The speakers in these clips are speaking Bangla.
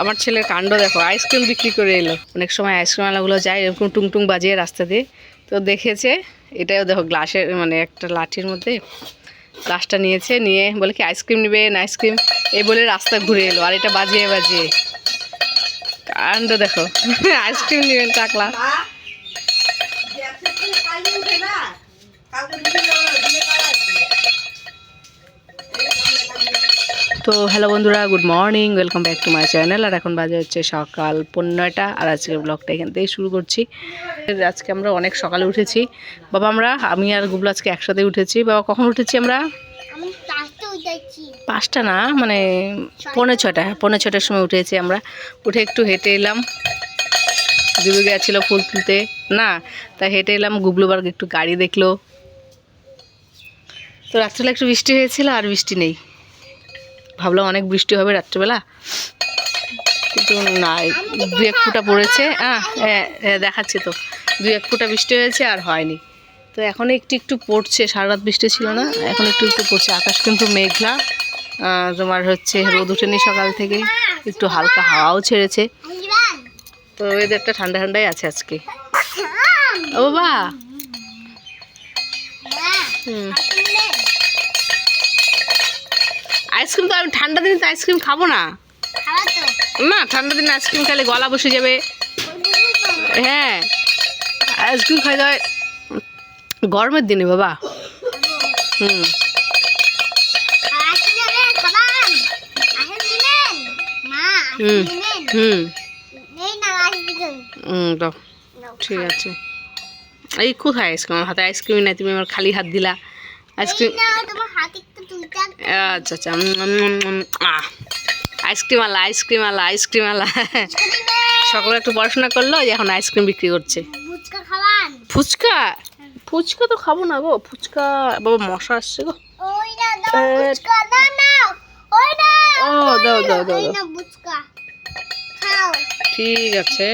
আমার ছেলের কাণ্ড দেখো আইসক্রিম বিক্রি করে এলো। অনেক সময় আইসক্রিম আলাগুলো যায়, এরকম টুং টুং বাজিয়ে রাস্তা দিয়ে। তো দেখেছে, এটাও দেখো, গ্লাসের মানে একটা লাঠির মধ্যে গ্লাসটা নিয়েছে, নিয়ে বলে কি আইসক্রিম নেবেন আইসক্রিম এই বলে রাস্তা ঘুরে এলো, আর এটা বাজিয়ে বাজিয়ে। কাণ্ড দেখো আইসক্রিম নেবেন, টাকলা। তো হ্যালো বন্ধুরা good morning welcome back to my channel আর এখন বাজে হচ্ছে সকাল পনেরোটা আর আজকের ব্লগটা এখান থেকেই শুরু করছি। আজকে আমরা অনেক সকালে উঠেছি। বাবা আমরা আমি আর গুবলু আজকে একসাথে উঠেছি। বাবা কখন উঠেছি আমরা? পাঁচটা না মানে পৌনে ছটা পৌনে ছটার সময় উঠেছি আমরা। উঠে একটু হেঁটে এলাম। দিদি গেছিল ফুল তুলতে। না তা হেঁটে এলাম গুবলুবার একটু গাড়ি দেখল। তো রাত্রেবেলা একটু বৃষ্টি হয়েছিল আর বৃষ্টি নেই। ভাবলাম অনেক বৃষ্টি হবে রাত্রেবেলা। কিন্তু না দু এক ফুটা পড়েছে। হ্যাঁ দেখাচ্ছে তো। দু এক ফুটা বৃষ্টি হয়েছে আর হয়নি। তো এখন একটু একটু পড়ছে সারা রাত বৃষ্টি ছিল না, এখন একটু একটু পড়ছে। আকাশ কিন্তু মেঘলা। তোমার হচ্ছে রোদ উঠেনি সকাল থেকে, একটু হালকা হাওয়াও ছেড়েছে। তো ওয়েদারটা ঠান্ডা ঠান্ডাই আছে আজকে। ও বাবা! হুম। আইসক্রিম তো আমি ঠান্ডা দিনে তো আইসক্রিম খাব না। না ঠান্ডা দিনে আইসক্রিম খেলে গলা বসে যাবে। হ্যাঁ আইসক্রিম খাই যায় গরমের দিনে বাবা। হুম। হুম। হুম। হুম দাও ঠিক আছে। এই কোথায় আইসক্রিম? আমার হাতে আইসক্রিম নাই তুমি আমার খালি হাত দিলা। আইসক্রিম না তোমার হাতে একটু তুলতে আচ্ছা আচ্ছা আইসক্রিম আলা আইসক্রিম আলা আইসক্রিম আলা। সকালে একটু পড়াশোনা করল যে এখন আইসক্রিম বিক্রি করছে। ফুচকা ফুচকা? তো খাব না গো ফুচকা বাবা মশা আসছে গো। ও দাও দাও দাও ঠিক আছে।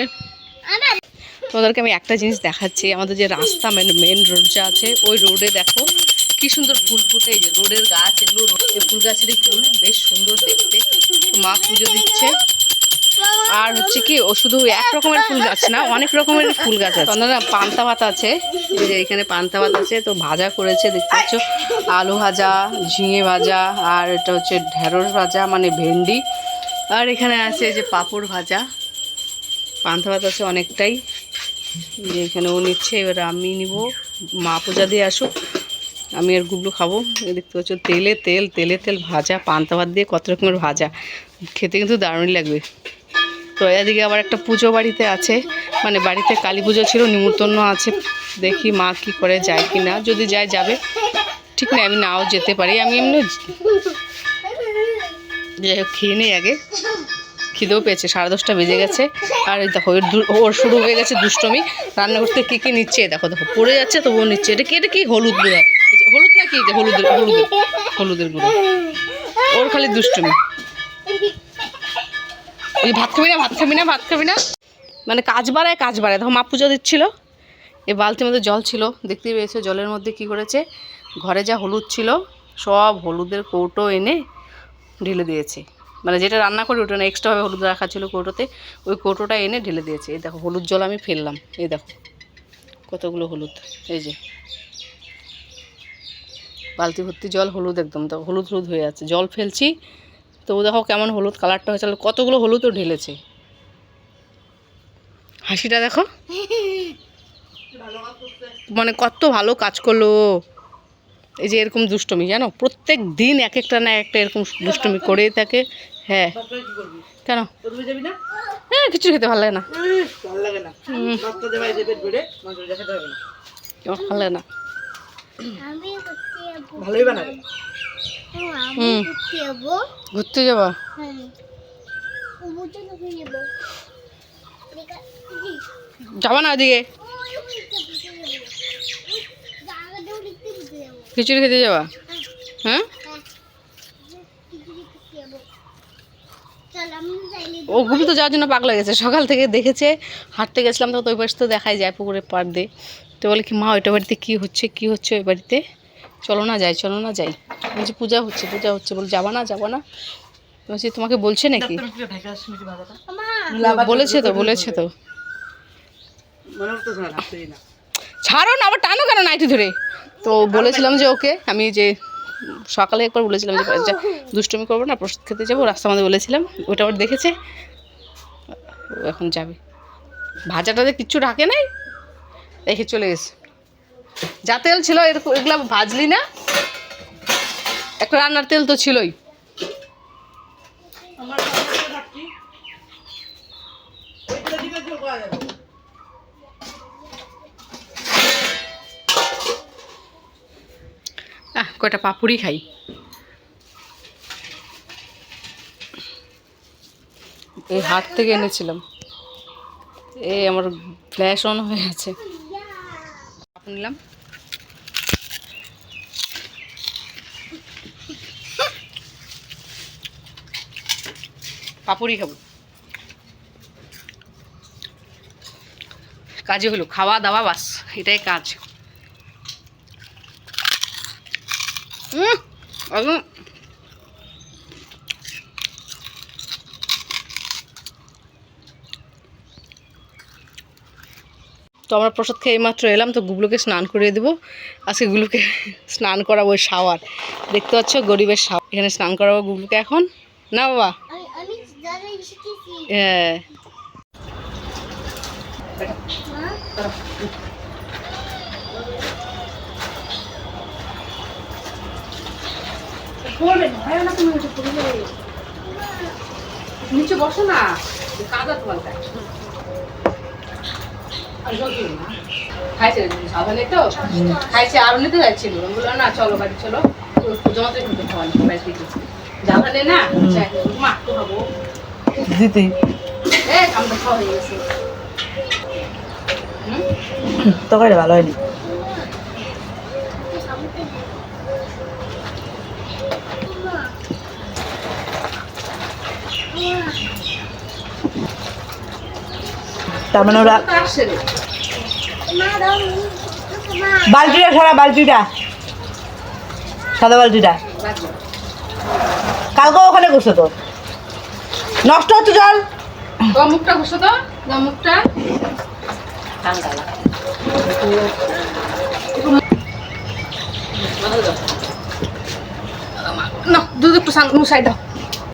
তোমাদেরকে আমি একটা জিনিস দেখাচ্ছি আমাদের যে রাস্তা মেন মেন রোড যা আছে ওই রোডে দেখো কি সুন্দর ফুল ফুটে, এই যে রোডের গাছ, এগুলো ফুল গাছেরই ফুল, বেশ সুন্দর দেখতে। মা পুজো দিচ্ছে। আর হচ্ছে কি শুধু এক রকমের ফুল গাছ না, অনেক রকমের ফুল গাছ আছে। না পান্তা ভাত আছে। যে এখানে পান্তা ভাত আছে, তো ভাজা করেছে, দেখতে পাচ্ছ। আলু ভাজা, ঝিঙে ভাজা, আর এটা হচ্ছে ঢেঁড়স ভাজা মানে ভেন্ডি। আর এখানে আছে যে পাঁপড় ভাজা। পান্তা ভাত আছে অনেকটাই। যে এখানে ও নিচ্ছে, এবার আমি নিব। মা পূজা দিয়ে আসুক। আমি আর গুবলু খাব। দেখতে পাচ্ছ, তেলে তেল তেলে তেল ভাজা, পান্তা ভাত দিয়ে কত রকমের ভাজা। খেতে কিন্তু দারুণই লাগবে। তো এদিকে আবার একটা পুজো বাড়িতে আছে। মানে বাড়িতে কালী পুজো ছিল নিমন্ত্রণ আছে। দেখি মা কি করে, যায় কি না। যদি যায়, যাবে। ঠিক না আমি নাও যেতে পারি। আমি এমনি যাই হোক, খেয়ে নিই আগে। খিদেও পেয়েছে, সাড়ে দশটা বেজে গেছে। আর দেখো ওর শুরু হয়ে গেছে দুষ্টমি। রান্না করতে কী কী নিচ্ছে? দেখো দেখো, পড়ে যাচ্ছে, তবুও নিচ্ছে। এটা কি এটা কি হলুদ যে হলুদ না কি এই যে হলুদের হলুদের হলুদের গুঁড়ো। ওর খালি দুষ্টমি। ভাত খাবি না, ভাত খাবি না, ভাত খাবি না। মানে কাজ বাড়ায় কাজ বাড়ায়। দেখো মা পুজো দিচ্ছিল। এই বালতির মধ্যে জল ছিল, দেখতেই পেয়েছ জলের মধ্যে কি করেছে? ঘরে যা হলুদ ছিল, সব হলুদের কৌটো এনে ঢেলে দিয়েছে। মানে যেটা রান্না করি, ওটা না এক্সট্রাভাবে হলুদ রাখা ছিল কৌটোতে, ওই কৌটোটা এনে ঢেলে দিয়েছে। এই দেখো, হলুদ জল আমি ফেললাম। এই দেখো, কতগুলো হলুদ। এই যে বালতি ভর্তি জল হলুদ একদম তো হলুদ হলুদ হয়ে আছে। জল ফেলছি তবু দেখো কেমন হলুদ কালারটা হয়েছে। কতগুলো হলুদও ঢেলেছে। হাসিটা দেখো। মানে কত ভালো কাজ করল। এই যে এরকম দুষ্টমি জানো? প্রত্যেক দিন এক একটা না একটা এরকম দুষ্টমি করেই থাকে। হ্যাঁ। কেন? হ্যাঁ কিছু খেতে ভালো লাগে না। ভালো লাগে না। ভালোই বানাবে। হুম। ঘুরতে যাবা। হ্যাঁ। যাব। যাবা না ওদিকে? খিচুড়ি খেতে যাবা? হ্যাঁ হ্যাঁ কিছু লিখতে যাব চল আমি যাইলে ও ঘুম তো যাওয়ার জন্য পাগলা গেছে। সকাল থেকে দেখেছে হাঁটতে গেছিলাম তো ওই পাশে তো দেখাই যায় পুকুরের পাড় দিয়ে। তো বলে কি মা ওইটা বাড়িতে কী হচ্ছে কী হচ্ছে ওই বাড়িতে? চলো না যাই চলো না যাই। বলছি পূজা হচ্ছে পূজা হচ্ছে। বলে যাবা না যাবা না। বলছি তোমাকে বলছে নাকি? বলেছে তো বলেছে তো। মনে ছাড়ো না আবার টানো কেন নাইটি ধরে? তো বলেছিলাম যে ওকে আমি যে সকালে একবার বলেছিলাম যে দুষ্টুমি করব না, প্রসাদ খেতে যাব রাস্তা মধ্যে বলেছিলাম, ওটা আবার দেখেছে। এখন যাবে। ভাজাটাতে কিচ্ছু রাখে নাই, দেখে চলে গেছে। যা তেল ছিল এগুলো ভাজলি না। একটা রান্নার তেল তো ছিলই আমার ভাজাটা রাখছি ওইটা দিবে তো পাওয়া যাবে আহ কয়টা পাপুড়ি খাই? এই হাট থেকে এনেছিলাম। এই আমার ফ্ল্যাশ অন হয়ে আছে। নিলাম। পাপুড়ি খাব। কাজে হলো খাওয়া দাওয়া বাস এটাই কাজ। হুম তো আমরা প্রসাদ খেয়ে মাত্র এলাম তো গুগলোকে স্নান করিয়ে দেবো। আজকে গুগলোকে স্নান করাবো ওই শাওয়ার। দেখতে পাচ্ছ গরিবের শাওয়ার। এখানে স্নান করাবো গুগলোকে এখন। না বাবা? আমি আমি দাদা শিখেছি হ্যাঁ মা নিচে বসো না কাদা তোমার খাইছে সাধারণ তো? খাইছে আরও নিতে যাচ্ছিল। আমি বললাম না চলো বাড়ি চলো। জমাতে ঢুকে খাওয়ানি বাড়ি থেকে না চাই, মা একটু খাব। দিতে। আমরা খাওয়া হয়ে গেছে? তরকারি ভালো হয়নি। তার মানে ওরা বালতিটা সারা, বালতিটা। সাদা বালতিটা। কালকে ওখানে করছে তো। নষ্ট হচ্ছে জল? মুখটা ঘষো তো মুখটা দুধ একটু সাইড দাও।